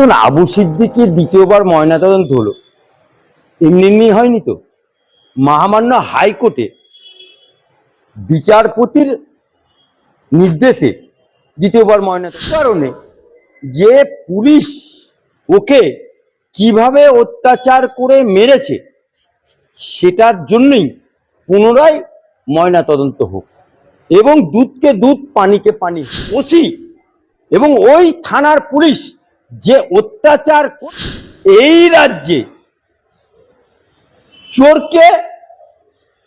দেখুন, আবু সিদ্দিকের দ্বিতীয়বার ময়নাতদন্ত হলো। এমনি এমনি হয়নি তো? মহামান্য হাইকোর্টে বিচারপতির নির্দেশে দ্বিতীয়বার ময়নাতদন্ত। কারণে যে পুলিশ ওকে কীভাবে অত্যাচার করে মেরেছে, সেটার জন্যই পুনরায় ময়না তদন্ত হোক এবং দুধকে দুধ, পানিকে পানি, ওসি এবং ওই থানার পুলিশ যে অত্যাচার এই রাজ্যে চোরকে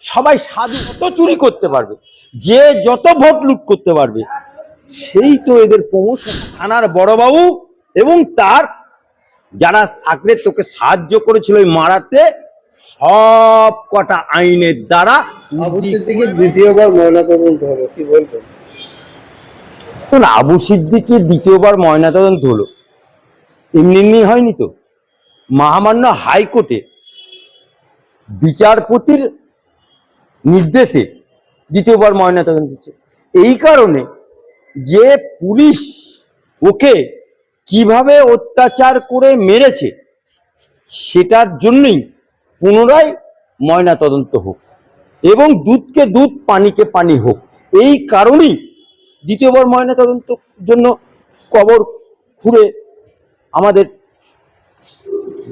সবাই সাধু যত চুরি করতে পারবে যে যত ভোট লুট করতে পারবে সেই তো এদের প্রমোশন। থানার বড়বাবু এবং তার যারা সাকরে তোকে সাহায্য করেছিল ওই মারাতে সব কটা আইনের দ্বারা সিদ্দিকের দ্বিতীয়বার ময়নাতদন্ত হলো কি বলবেন? আবু সিদ্দিকের দ্বিতীয়বার ময়নাতদন্ত হলো। এমনি এমনি হয়নি তো? মহামান্য হাইকোর্টে বিচারপতির নির্দেশে দ্বিতীয়বার ময়নাতদন্ত হচ্ছে। এই কারণে যে পুলিশ ওকে কীভাবে অত্যাচার করে মেরেছে সেটার জন্যই পুনরায় ময়না তদন্ত হোক এবং দুধকে দুধ, পানিকে পানি হোক। এই কারণেই দ্বিতীয়বার ময়না তদন্ত জন্য কবর খুঁড়ে আমাদের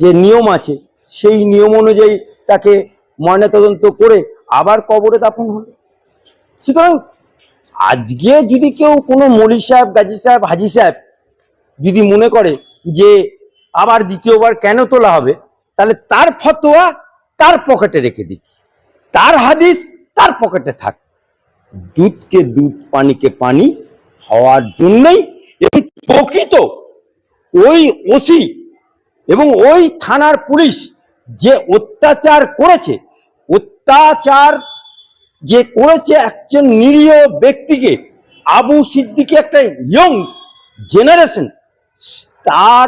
যে নিয়ম আছে, সেই নিয়ম অনুযায়ী তাকে ময়নাতদন্ত করে আবার কবরে দাফন হবে। সুতরাং আজকে যদি কেউ কোনো মলি সাহেব, গাজী সাহেব, হাজি সাহেব যদি মনে করে যে আবার দ্বিতীয়বার কেন তোলা হবে, তাহলে তার ফতোয়া তার পকেটে রেখে দিক। তার হাদিস তার পকেটে থাক। দুধকে দুধ, পানিকে পানি হওয়ার জন্যই এবং প্রকৃত ওই ওসি এবং ওই থানার পুলিশ যে অত্যাচার করেছে, অত্যাচার যে করেছে একজন নিরীহ ব্যক্তিকে, আবু সিদ্দিকে একটা ইয়ং জেনারেশন তার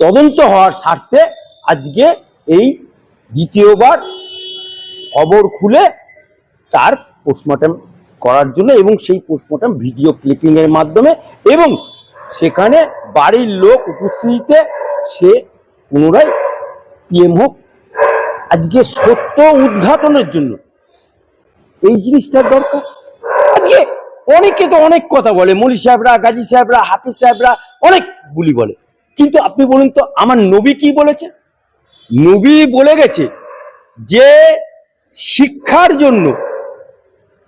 তদন্ত হওয়ার স্বার্থে আজকে এই দ্বিতীয়বার খবর খুলে তার পোস্টমর্টম করার জন্য এবং সেই পোস্টমর্টম ভিডিও ক্লিপিংয়ের মাধ্যমে এবং সেখানে বাড়ির লোক উপস্থিতিতে সে পুনরায় পিএম হোক। আজকে সত্য উদ্ঘাটনের জন্য এই জিনিসটার দরকার। আজকে অনেকে তো অনেক কথা বলে, মলি সাহেবরা, গাজী সাহেবরা, হাফিজ সাহেবরা অনেক গুলি বলে। কিন্তু আপনি বলুন তো, আমার নবী কি বলেছে? নবী বলে গেছে যে, শিক্ষার জন্য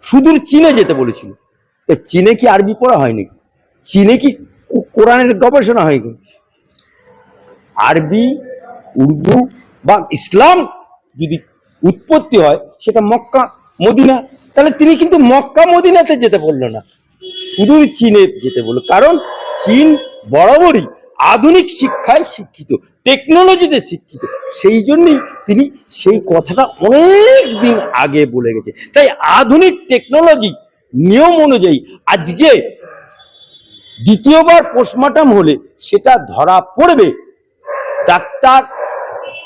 সুদূর চীনে যেতে বলেছিল। চীনে কি আরবি পড়া হয় নাকি? চীনে কো- কোরআনের গবেষণা হয় নাকি আরবি, উর্দু বা ইসলাম যদি উৎপত্তি হয়, সেটা মক্কা, মদিনা, তাহলে তিনি কিন্তু মক্কা, মদিনাতে যেতে বলল না। শুধু চীনে যেতে বলল। কারণ চীন বরাবরই আধুনিক শিক্ষায় শিক্ষিত, টেকনোলজিতে শিক্ষিত। সেই জন্যই তিনি সেই কথাটা অনেক দিন আগে বলে গেছে। তাই আধুনিক টেকনোলজি নিয়ম অনুযায়ী আজকে দ্বিতীয়বার পোস্টমর্টম হলে সেটা ধরা পড়বে। ডাক্তার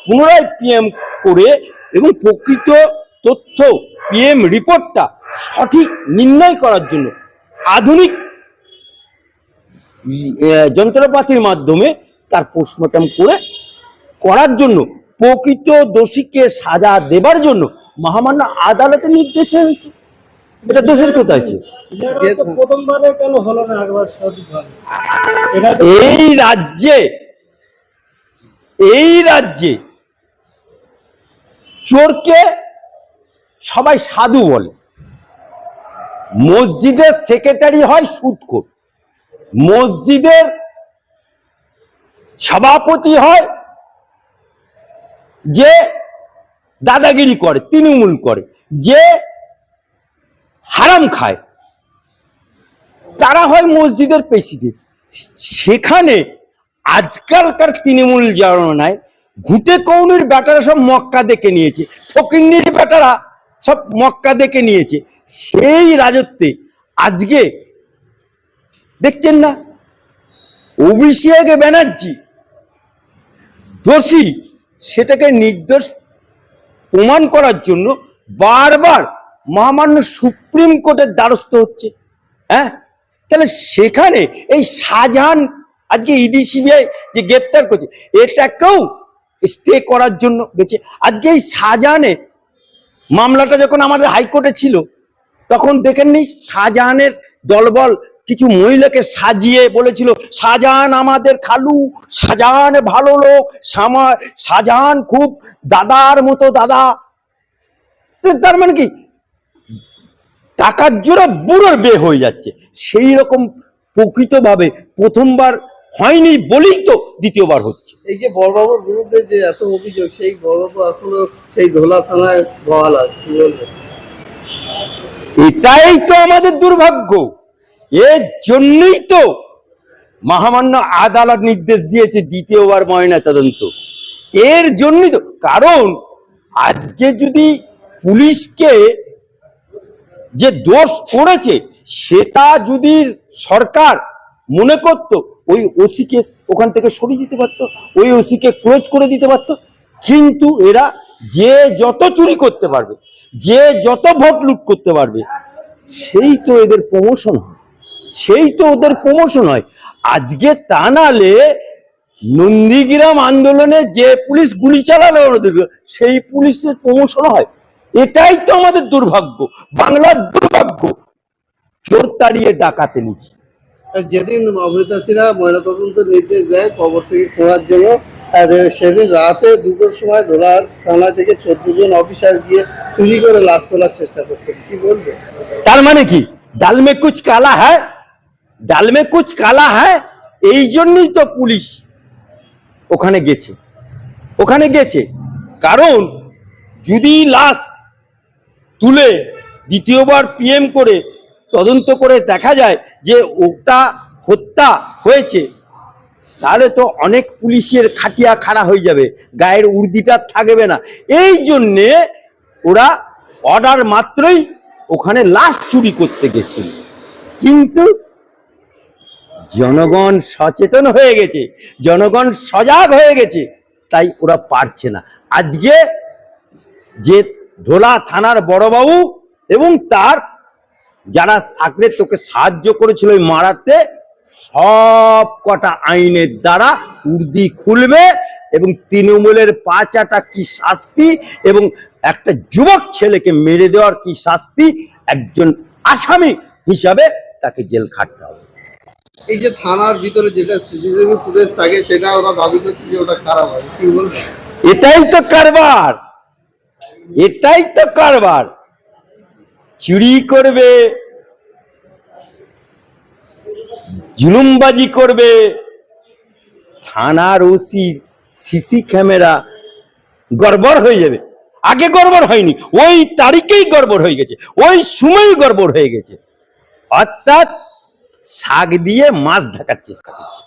পুনরায় পিএম করে এবং প্রকৃত তথ্য পিএম রিপোর্টটা সঠিক নির্ণয় করার জন্য আধুনিক যন্ত্রপাতির মাধ্যমে তার পোস্টমর্টম করে করার জন্য, প্রকৃত দোষীকে সাজা দেবার জন্য মহামান্য আদালতের নির্দেশ হয়েছে এটা দোষের কোথায় আছে। এই রাজ্যে এই রাজ্যে চোরকে সবাই সাধু বলে। মসজিদের সেক্রেটারি হয় সুদখোর মসজিদের সভাপতি হয় যে দাদাগিরি করে তৃণমূল করে। যে হারাম খায়। তারা হয় মসজিদের প্রেসিডেন্ট। সেখানে আজকালকার তৃণমূল জানায় ঘুটে কৌনির বেটারা সব মক্কা দেখে নিয়েছে। ফকিন্নির বেটারা সব মক্কা দেখে নিয়েছে। সেই রাজত্বে আজকে দেখছেন না? অভিষেক ব্যানার্জি দোষী। সেটাকে নির্দোষ প্রমাণ করার জন্য বারবার মহামান্য সুপ্রিম কোর্টের দ্বারস্থ হচ্ছে। হ্যাঁ? তাহলে সেখানে এই শাহজাহান আজকে ইডি, সিবিআই যে গ্রেপ্তার করছে, এটাকেও স্টে করার জন্য গেছে। আজকে এই শাহজাহানে মামলাটা যখন আমাদের হাইকোর্টে ছিল, তখন দেখেননি শাহজাহানের দলবল কিছু মহিলাকে সাজিয়ে বলেছিল, শাহজাহান আমাদের খালু, শাহজাহান ভালো লোক শাহজাহান খুব দাদার মতো দাদা। তার মানে কি? টাকার জোরে বুড়োর বে হয়ে যাচ্ছে। সেই রকম প্রকৃতভাবে প্রথমবার হয়নি বলেই তো দ্বিতীয়বার হচ্ছে। এই যে বড়বাবুর বিরুদ্ধে যে এত অভিযোগ সেই বড়বাবু এখনও সেই ধোলা থানায় বহাল আছে এটাই তো আমাদের দুর্ভাগ্য। এর জন্যই তো মহামান্য আদালত নির্দেশ দিয়েছে দ্বিতীয়বার ময়না তদন্ত। এর জন্যই তো কারণ আজকে যদি পুলিশকে যে দোষ করেছে, সেটা যদি সরকার মনে করত, ওই ওসিকে ওখান থেকে সরিয়ে দিতে পারতো, ওই ওসিকে ক্লোজ করে দিতে পারতো, কিন্তু এরা যে যত চুরি করতে পারবে, যে যত ভোট লুট করতে পারবে, সেই তো এদের প্রমোশন হয়। সেই তো ওদের প্রমোশন হয়। আজকে তা নালে নন্দীগ্রাম আন্দোলনে যে পুলিশ গুলি চালালো ওদের, সেই পুলিশের প্রমোশন হয়। এটাই তো আমাদের দুর্ভাগ্য। বাংলার দুর্ভাগ্য। চোর তাড়িয়ে ডাকাতে নিচ্ছে যেদিন অমৃতা সিনহা ময়নাতদন্ত নির্দেশ দেয় কবর থেকে খোঁড়ার জন্য সেদিন রাতে দুটোর সময় ধোলার থানা থেকে চোদ্দ জন অফিসার গিয়ে চুরি করে লাশ তোলার চেষ্টা করছেন কি বলবে? তার মানে কি? ডালমে কুচ কালা হ্যায়? ডালমে কুচ কালা হ্যায়? এই জন্যই তো পুলিশ ওখানে গেছে। ওখানে গেছে। কারণ যদি লাশ তুলে দ্বিতীয়বার পিএম করে তদন্ত করে দেখা যায় যে ওটা হত্যা হয়েছে, তাহলে তো অনেক পুলিশের খাটিয়া খাড়া হয়ে যাবে, গায়ের উর্দিটা থাকবে না। এই জন্যে ওরা অর্ডার মাত্রই ওখানে লাশ চুরি করতে গেছিল। কিন্তু জনগণ সচেতন হয়ে গেছে, জনগণ সজাগ হয়ে গেছে, তাই ওরা পারছে না। আজকে যে ঢোলা থানার বড়বাবু এবং তার যারা সাকরে তোকে সাহায্য করেছিল ওই মারাতে সব কটা আইনের দ্বারা উর্দি খুলবে এবং তৃণমূলের পাঁচাটা কি শাস্তি এবং একটা যুবক ছেলেকে মেরে দেওয়ার কি শাস্তি একজন আসামি হিসাবে তাকে জেল খাটতে হবে। এই যে থানার ভিতরে যেটা সিসিটিভি ফুটেজ থাকে সেটা ওরা যে ওটা খারাপ হয় কি বলবে এটাই তো কারবার। এটাই তো কারবার। চুরি করবে, জুলুমবাজি করবে, থানার ওসি সিসি ক্যামেরা গড়বড় হয়ে যাবে। আগে গড়বড় হয়নি, ওই তারিখেই গড়বড় হয়ে গেছে, ওই সময়ই গড়বড় হয়ে গেছে। অর্থাৎ শাক দিয়ে মাছ ঢাকার চেষ্টা করছে।